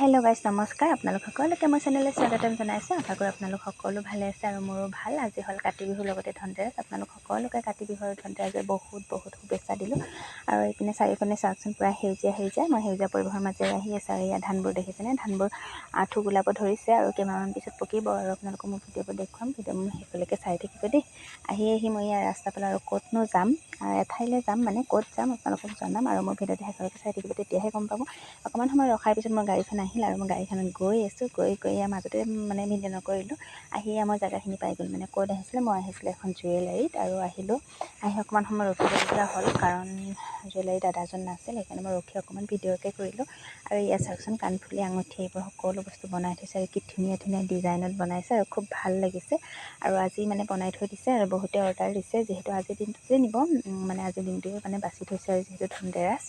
Hello guys নমস্কাৰ। আপোনালোক সকলোকে মোৰ চেনেললৈ স্বাগতম জনাইছোঁ। আশা কৰোঁ আপোনালোক সকলো ভালে আছে আৰু মোৰো ভাল। আজি হ'ল কাতি বিহুৰ লগতে ধনতেৰাছ। আপোনালোক সকলোকে কাতি বিহু আৰু ধনতেৰাছৰ বহুত বহুত শুভেচ্ছা দিলোঁ। আৰু এইপিনে চাৰিওপিনে চাওকচোন পূৰা সেউজীয়া সেউজীয়া। মই সেউজীয়া পৰিৱেশৰ মাজেৰে আহি আছোঁ আৰু ইয়াত ধানবোৰ দেখিছেনে ধানবোৰ আঁঠু গোলাব ধৰিছে আৰু কেইমাহমান পিছত পকিব আৰু আপোনালোকক মই ভিডিঅ'বোৰ দেখুৱাম। ভিডিঅ' মোৰ শেষলৈকে চাই থাকিব দেই। আহি আহি মই ইয়াৰ ৰাস্তা পালে আৰু ক'তনো যাম। এঠাইলৈ যাম মানে ক'ত যাম আপোনালোকক জনাম আৰু মোৰ ভিডিঅ'টো শেষলৈকে চাই থাকিব তেতিয়াহে গম পাব। অকণমান সময় ৰখাৰ পিছত মই গাড়ীখন আহিল আৰু মই গাড়ীখনত গৈ আছোঁ গৈ গৈ ইয়াৰ মাজতে মানে ভিডিঅ' নকৰিলোঁ। আহি মই জেগাখিনি পাই গ'লোঁ মানে ক'ত আহিছিলে মই আহিছিলোঁ এখন জুৱেলাৰীত আৰু আহিলোঁ আহি অকণমান সময় ৰখিবলগীয়া হ'ল কাৰণ জুৱেলাৰী দাদাজন নাছিল সেইকাৰণে মই ৰখি অকণমান ভিডিঅ'কে কৰিলোঁ আৰু ইয়াত চাওকচোন কাণফুলি আঙুঠি এইবোৰ সকলো বস্তু বনাই থৈছে আৰু কি ধুনীয়া ধুনীয়া ডিজাইনত বনাইছে আৰু খুব ভাল লাগিছে। আৰু আজি মানে বনাই থৈ দিছে আৰু বহুতে অৰ্ডাৰ দিছে যিহেতু আজিৰ দিনটোতে নিব মানে আজিৰ দিনটোৱে মানে বাছি থৈছে আৰু যিহেতু ধনতেৰাছ।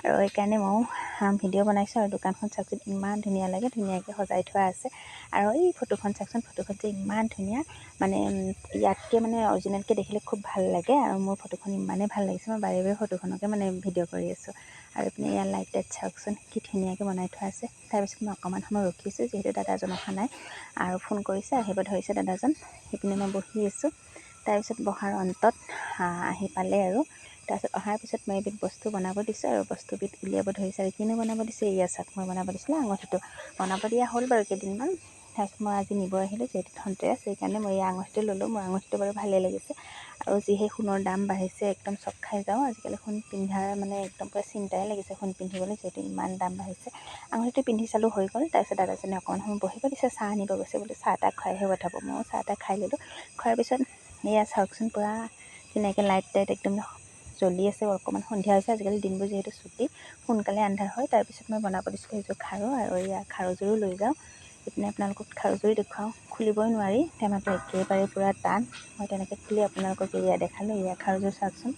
আৰু সেইকাৰণে ময়ো ভিডিঅ' বনাইছোঁ আৰু দোকানখন চাওকচোন ইমান ধুনীয়া লাগে ধুনীয়াকৈ সজাই থোৱা আছে। আৰু এই ফটোখন চাওকচোন ফটোখন যে ইমান ধুনীয়া মানে ইয়াতকৈ মানে অৰিজিনেলকৈ দেখিলে খুব ভাল লাগে আৰু মোৰ ফটোখন ইমানেই ভাল লাগিছে মই বাৰে বাৰে ফটোখনকে মানে ভিডিঅ' কৰি আছোঁ। আৰু এইপিনে ইয়াৰ লাইট টাইট চাওকচোন কি ধুনীয়াকৈ বনাই থোৱা আছে। তাৰপিছত মই অকণমান সময় ৰখিছোঁ যিহেতু দাদাজন অহা নাই। আৰু ফোন কৰিছে আহিব ধৰিছে দাদাজন। সেইপিনে মই বহি আছোঁ। তাৰপিছত বহাৰ অন্তত আহি পালে আৰু। তাৰপিছত অহাৰ পিছত মই এবিধ বস্তু বনাব দিছোঁ আৰু বস্তুবিধ উলিয়াব ধৰিছে আৰু। কিনো বনাব দিছে? এয়া চাওক মই বনাব দিছিলোঁ আঙুঠিটো। বনাব দিয়া হ'ল বাৰু কেইদিনমান। তাৰপিছত মই আজি নিব আহিলোঁ যিহেতু ধনতেৰাছ সেইকাৰণে মই এই আঙুঠিটো ল'লোঁ। মোৰ আঙুঠিটো বাৰু ভালেই লাগিছে। আৰু যিহে সোণৰ দাম বাঢ়িছে একদম চক খাই যাওঁ। আজিকালি সোণ পিন্ধাৰ মানে একদম পূৰা চিন্তাই লাগিছে সোণ পিন্ধিবলৈ যিহেতু ইমান দাম বাঢ়িছে। আঙুঠিটো পিন্ধি চালোঁ হৈ গ'ল। তাৰপিছত দাদাজনে অকণমান সময় বহিব দিছে চাহ আনিব গৈছে বোলো। চাহ তাহ খুৱাইহে পঠাব ময়ো চাহ তাহ খাই ল'লোঁ। খোৱাৰ পিছত এয়া চাওকচোন পূৰা ধুনীয়াকৈ লাইট টাইট একদম জ্বলি আছে অকণমান সন্ধিয়া হৈছে আজিকালি দিনবোৰ যিহেতু ছুটি সোনকালে আন্ধাৰ হয় তাৰপিছত মই বনাব দিছিলোঁ সেইযোৰ খাৰু আৰু এয়া খাৰুযোৰো লৈ যাওঁ। ইপিনে আপোনালোকক খাৰুযোৰি দেখুৱাওঁ খুলিবই নোৱাৰি টেমাটো একেবাৰে পূৰা টান মই তেনেকৈ খুলি আপোনালোকক এয়া দেখালোঁ এয়া খাৰুযোৰ চাওকচোন।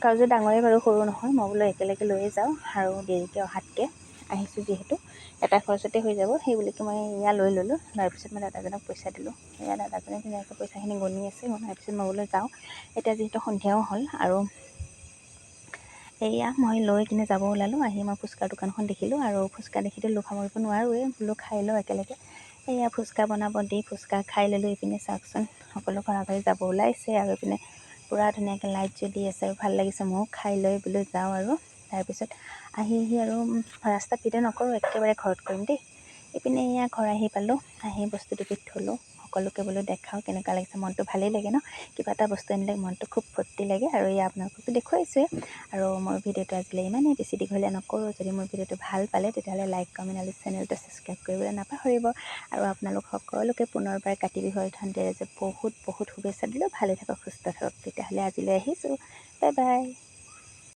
খাৰুযোৰ ডাঙৰেই বাৰু সৰু নহয় মই বোলো একেলগে লৈয়ে যাওঁ আৰু দেৰিকৈ অহাতকৈ। আহিছোঁ যিহেতু এটা খৰচতে হৈ যাব সেই বুলিকে মই এয়া লৈ ল'লোঁ লোৱাৰ পিছত মই দাদাজনক পইচা দিলোঁ। এয়া দাদাজনে ধুনীয়াকৈ পইচাখিনি গণি আছে গণাৰ পিছত মই বোলো যাওঁ। এতিয়া যিহেতু সন্ধিয়াও হ'ল আৰু এয়া মই লৈ কিনে যাব ওলালোঁ আহি মই ফুচকাৰ দোকানখন দেখিলোঁ আৰু ফুচকা দেখিতো লোভ সামৰিব নোৱাৰোঁৱেই বোলো খাই লওঁ একেলগে। এয়া ফুচকা বনাব দি ফুচকা খাই ল'লোঁ ইপিনে চাওকচোন সকলো ঘৰা ঘৰি যাব ওলাইছে আৰু ইপিনে পূৰা ধুনীয়াকৈ লাইট জ্বলি আছে আৰু ভাল লাগিছে ময়ো খাই লৈ বোলো যাওঁ আৰু। তাৰপিছত আহি আহি আৰু ৰাস্তাত ভিডিঅ' নকৰোঁ একেবাৰে ঘৰত কৰিম দেই। ইপিনে এয়া ঘৰ আহি পালোঁ আহি বস্তু দুবিধ থলোঁ। সকলোকে বোলো দেখাওঁ কেনেকুৱা লাগিছে মনটো ভালেই লাগে ন? কিবা এটা বস্তু আনিলে মনটো খুব ফূৰ্তি লাগে আৰু এয়া আপোনালোককতো দেখুৱাইছোৱে আৰু মোৰ ভিডিঅ'টো আজিলৈ ইমানেই বেছি দীঘলীয়া নকৰোঁ। যদি মোৰ ভিডিঅ'টো ভাল পালে তেতিয়াহ'লে লাইক কমেণ্ট আৰু চেনেলটো ছাবস্ক্ৰাইব কৰিবলৈ নাপাহৰিব। আৰু আপোনালোক সকলোকে পুনৰবাৰ কাতি বিহুৰ ধনতেৰাছৰ বহুত বহুত শুভেচ্ছা দিলোঁ। ভালে থাকক সুস্থ থাকক। তেতিয়াহ'লে আজিলৈ আহিছোঁ। Bye bye.